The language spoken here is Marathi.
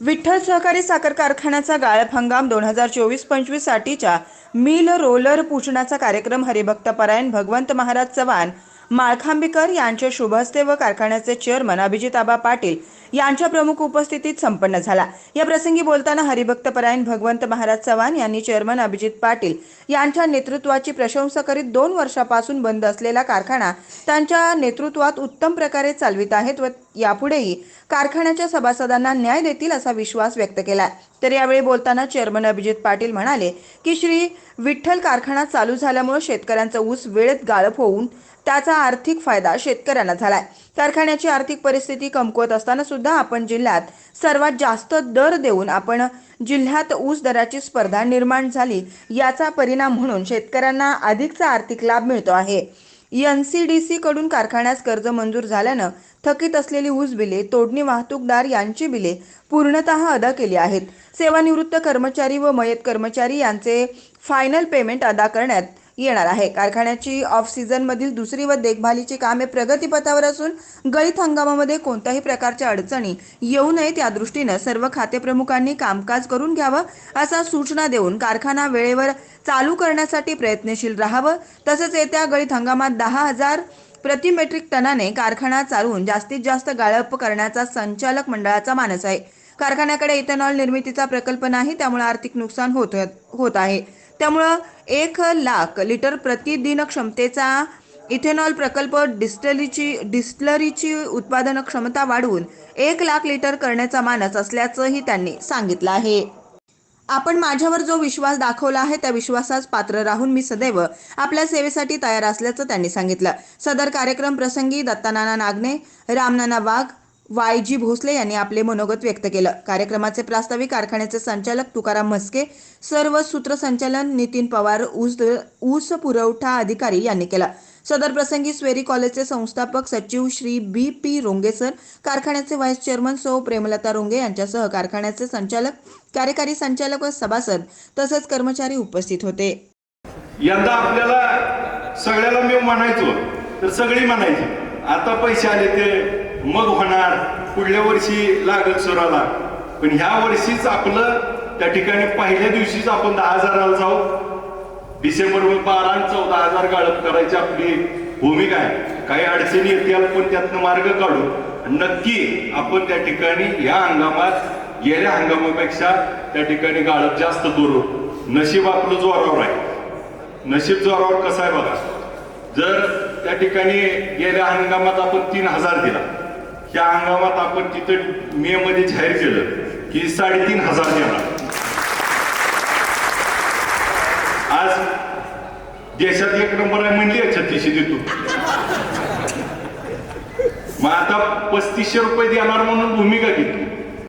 विठ्ठल सहकारी साखर कारखान्याचा गाळप हंगाम दोन हजार चोवीस पंचवीस साठीच्या मिल रोलर पूजनाचा कार्यक्रम हरिभक्तपरायण भगवंत महाराज चव्हाण माळखांबीकर यांच्या शुभहस्ते व कारखान्याचे चेअरमन अभिजित आबा पाटील यांच्या प्रमुख उपस्थितीत संपन्न झाला. या प्रसंगी बोलताना हरिभक्तपरायण भगवंत महाराज चव्हाण यांनी चेअरमन अभिजित पाटील यांच्या नेतृत्वाची प्रशंसा करीत दोन वर्षापासून बंद असलेला कारखाना त्यांच्या नेतृत्वात उत्तम प्रकारे चालवित आहेत व यापुढेही कारखान्याच्या सभासदांना न्याय देतील असा विश्वास व्यक्त केला तर यावेळी बोलताना चेअरमन अभिजित पाटील म्हणाले की श्री विठ्ठल कारखाना चालू झाल्यामुळे शेतकऱ्यांचा ऊस वेळेत गाळप होऊन त्याचा आर्थिक फायदा शेतकऱ्यांना झालाय. कारखान्याची आर्थिक परिस्थिती कमकुवत असताना सुद्धा आपण जिल्ह्यात सर्वात जास्त दर देऊन आपण जिल्ह्यात ऊस दराची स्पर्धा निर्माण झाली याचा परिणाम म्हणून शेतकऱ्यांना अधिकचा आर्थिक लाभ मिळतो आहे. एन सी डी सी कडून कारखान्यास कर्ज मंजूर झाल्यानं थकीत असलेली ऊस बिले तोडणी वाहतूकदार यांची बिले पूर्णतः अदा केली आहेत. सेवानिवृत्त कर्मचारी व मयत कर्मचारी यांचे फायनल पेमेंट अदा करण्यात येणार आहे. कारखान्याची ऑफ सीझन मधील दुसरी व देखभालीची कामे प्रगतीपथावर असून गळीत हंगामामध्ये कोणत्याही प्रकारच्या अडचणी येऊ नयेत या दृष्टीनं सर्व खातेप्रमुखांनी कामकाज करून घ्यावं असा सूचना देऊन कारखाना वेळेवर चालू करण्यासाठी प्रयत्नशील राहावं. तसंच येत्या गळीत हंगामात दहा हजार प्रति मेट्रिक टनाने कारखाना चालवून जास्तीत जास्त गाळप करण्याचा संचालक मंडळाचा मानस आहे. कारखान्याकडे इथेनॉल निर्मितीचा प्रकल्प नाही त्यामुळे आर्थिक नुकसान होत होत आहे. त्यामुळं एक लाख लिटर प्रतिदिन क्षमतेचा इथेनॉल प्रकल्प डिस्टलीची डिस्टलरीची उत्पादन क्षमता वाढवून एक लाख लिटर करण्याचा मानस असल्याचंही त्यांनी सांगितलं आहे. आपण माझ्यावर जो विश्वास दाखवला आहे त्या विश्वासास पात्र राहून मी सदैव आपल्या सेवेसाठी तयार असल्याचं त्यांनी सांगितलं. सदर कार्यक्रम प्रसंगी दत्तानाना नागने रामनाना वाघ वाय जी भोसले यांनी आपले मनोगत व्यक्त केलं. कार्यक्रमाचे प्रास्ताविक कारखान्याचे संचालक तुकाराम म्हस्के सर्व सूत्रसंचालन नितीन पवार ऊस ऊस पुरवठा अधिकारी यांनी केलं. सदर प्रसंगी स्वेरी कॉलेजचे संस्थापक सचिव Shri B P Ronge sir कारखान्याचे व्हाईस चेअरमन सौ प्रेमलता रोंगे यांच्यासह कारखान्याचे संचालक कार्यकारी संचालक व सभासद तसेच कर्मचारी उपस्थित होते. यंदा आपल्याला सगळ्याला मी म्हणायचो तर सगळी म्हणायची आता पैसे आले ते मग होणार. पुढल्या वर्षी लागत सराला. पण ह्या वर्षीच आपलं त्या ठिकाणी पहिल्या दिवशीच आपण दहा हजाराला जाऊ. डिसेंबर बारा चौदा हजार गाळप करायची आपली भूमिका आहे. काही अडचणी येतील पण त्यातनं मार्ग काढू. नक्की आपण त्या ठिकाणी या हंगामात गेल्या हंगामापेक्षा त्या ठिकाणी गाळप जास्त करू. नशीब आपलं जोरावर आहे. नशीब जोरावर कसं आहे बघा. जर त्या ठिकाणी गेल्या हंगामात आपण तीन हजार दिला त्या हंगामात आपण तिथं मे मध्ये जाहीर केलं की साडेतीन हजार देणार आज देशात एक नंबर आहे म्हणली छत्तीसशे देतो मग आता पस्तीसशे रुपये देणार म्हणून भूमिका घेतली.